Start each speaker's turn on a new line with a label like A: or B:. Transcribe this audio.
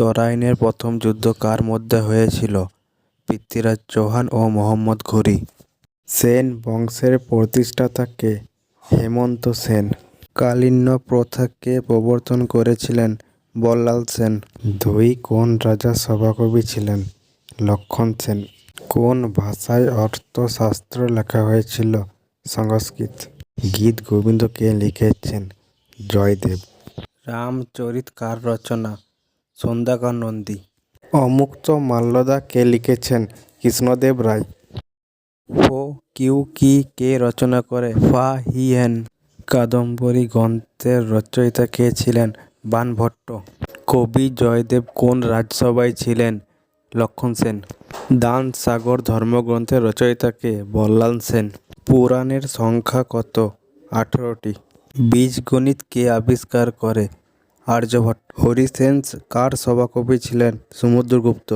A: তরাইনের প্রথম যুদ্ধ কার মধ্যে হয়েছিল? পৃথ্বীরাজ চৌহান ও মোহাম্মদ ঘুরি। সেন বংশের প্রতিষ্ঠাতা কে? হেমন্ত সেন। কালিন্য প্রথা কে প্রবর্তন করেছিলেন? বল্লাল সেন। দুই কোন রাজা সভাকবি ছিলেন? লক্ষণ সেন। কোন ভাষায় অর্থশাস্ত্র লেখা হয়েছিল? সংস্কৃত। গীত গোবিন্দ কে লিখেছেন? জয়দেব। রামচরিত কার রচনা? সন্ধ্যাকর নন্দী। অমুক্ত মাল্যদা কে লিখেছেন? কৃষ্ণদেব রায়। ফো কিউ কি কে রচনা করে? ফা হি হেন। কাদম্বরী গ্রন্থের রচয়িতা কে ছিলেন? বানভট্ট কবি জয়দেব কোন রাজসভায় ছিলেন? লক্ষণ সেন। দান সাগর ধর্মগ্রন্থের রচয়িতা কে? বল্লাল সেন। পুরাণের সংখ্যা কত? আঠেরোটি। বীজগণিত কে আবিষ্কার করে? আর্যভট্ট হরিশেষ কার সভাকবি ছিলেন সমুদ্রগুপ্ত?